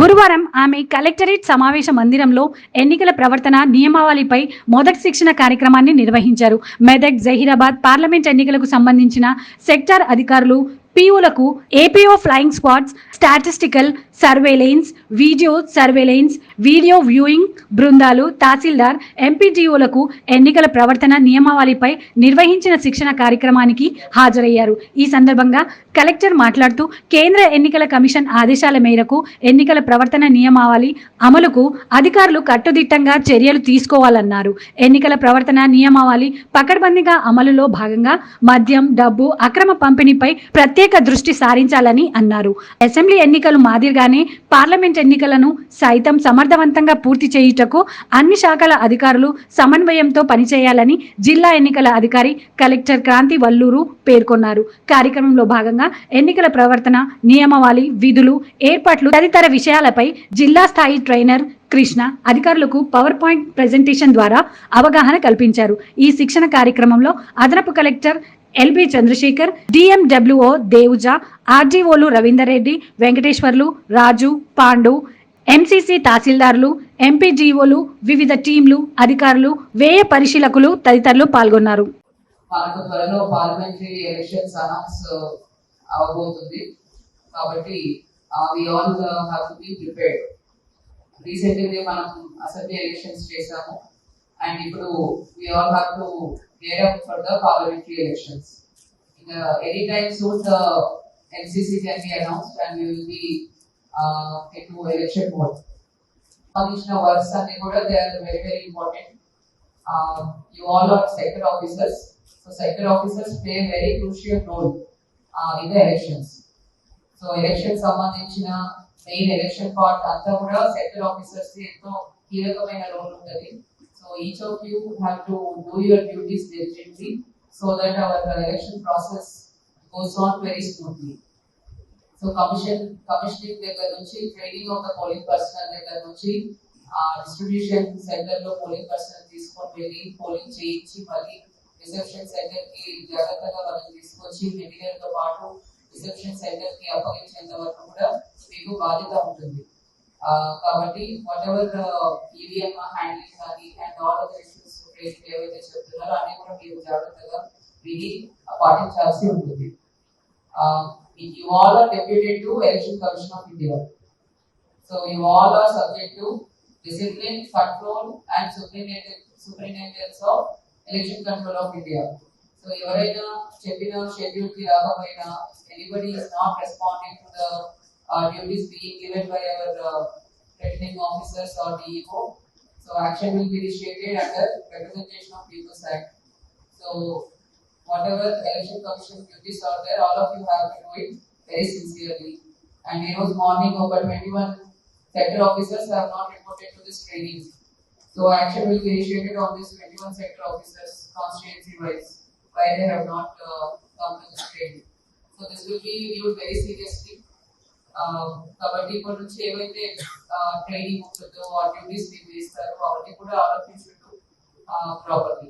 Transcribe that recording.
గురువారం ఆమె కలెక్టరేట్ సమావేశ మందిరంలో ఎన్నికల ప్రవర్తన నియమావళిపై మొదటి శిక్షణ కార్యక్రమాన్ని నిర్వహించారు. మెదక్ జహీరాబాద్ పార్లమెంట్ ఎన్నికలకు సంబంధించిన సెక్టార్ అధికారులు పీఓలకు APO flying squads statistical surveillance video surveillance video viewing బృందాలు తహసీల్దార్ ఎంపీటీఓలకు ఎన్నికల ప్రవర్తన నియమావళిపై నిర్వహించిన శిక్షణ కార్యక్రమానికి హాజరయ్యారు. ఈ సందర్భంగా కలెక్టర్ మాట్లాడుతూ కేంద్ర ఎన్నికల కమిషన్ ఆదేశాల మేరకు ఎన్నికల ప్రవర్తన నియమావళి అమలుకు అధికారులు కట్టుదిట్టంగా చర్యలు తీసుకోవాలన్నారు. ఎన్నికల ప్రవర్తన నియమావళి పకడ్బందీగా అమలులో భాగంగా మద్యం డబ్బు అక్రమ పంపిణీపై ప్రత్యేక ప్రత్యేక దృష్టి సారించాలని అన్నారు. అసెంబ్లీ ఎన్నికలు మాదిరిగానే పార్లమెంట్ ఎన్నికలను సైతం సమర్థవంతంగా పూర్తి చేయుటకు అన్ని శాఖల అధికారులు సమన్వయంతో పనిచేయాలని జిల్లా ఎన్నికల అధికారి కలెక్టర్ క్రాంతి వల్లూరు పేర్కొన్నారు. కార్యక్రమంలో భాగంగా ఎన్నికల ప్రవర్తన నియమావళి విధులు ఏర్పాట్లు తదితర విషయాలపై జిల్లా స్థాయి ట్రైనర్ కృష్ణ అధికారులకు పవర్ పాయింట్ ప్రెజెంటేషన్ ద్వారా అవగాహన కల్పించారు. ఈ శిక్షణ కార్యక్రమంలో అదనపు collector LB Chandrasekhar DMWO Devuja ఆర్డీఓలు Ravinder Reddy Venkateswarlu Raju Pandu MCC తహసీల్దార్లు ఎంపీజీఓలు వివిధ టీంలు అధికారులు వ్యయ పరిశీలకులు తదితరులు పాల్గొన్నారు. మనకు త్వరలో పార్లమెంటరీ ఎలక్షన్స్ అనౌన్స్ అవబోతుంది. కాబట్టి we all have to be prepared recently మనం అసెంబ్లీ ఎలక్షన్స్ చేసాము అండ్ ఇప్పుడు we all have to Gear up for the parliamentary elections ఇంకా any time soon the NCC can be announced and we will be in to election mode సంబంధించిన works అన్ని కూడా they are very very important uh, you all are sector officers. So sector officers play a very crucial role uh, in the elections. So election సంబంధించిన main election part అంతా కూడా sector officers ఎంతో కీలకమైన role ఉంటుంది so each of you have to do your duties diligently so that our election process goes on very smoothly so commission commissioning దగ్గర నుంచి training of the polling personnel దగ్గర నుంచి distribution centre లో polling personnel తీసుకొని వెళ్ళి polling చేయించి మళ్ళీ reception centre కి జాగ్రత్తగా వాళ్ళని తీసుకొచ్చి మెటీరియల్ తో పాటు రిసెప్షన్ సెంటర్ కి అప్పగించేంత వరకు కూడా మీకు బాధ్యత ఉంటుంది ఆ, కాబట్టి వాట్ ఎవర్ ఈవీఎం హ్యాండ్లింగ్ కానీ అండ్ ఆల్ అదర్ ఇష్యూస్ ఏవైతే చెప్తున్నారో అన్ని కూడా మీరు జాగ్రత్తగా విని పాటించాల్సి ఉంటుంది. You all are deputed to election commission of India so you all are subject to discipline control and superintendent- superintendence of election control of India so ఎవరైనా చెప్పిన షెడ్యూల్కి రాకపోయినా anybody is not responding to the uh, duties being given by our uh, threatening officers or DEO. So action will be initiated under Representation of People's Act. So whatever election commission duties are there, all of you have to do it very sincerely. And it was morning over 21 sector officers have not reported to this training. So action will be initiated on these 21 sector officers constituency wise why they have not uh, come to this training. So this will be viewed very seriously కాబట్టి ఇప్పటి నుంచి ఏవైతే training ఉంటుందో ఆ duties మీకు ఇస్తారో అవన్నీ కూడా ఆలోచించుకుంటూ ప్రాపర్లీ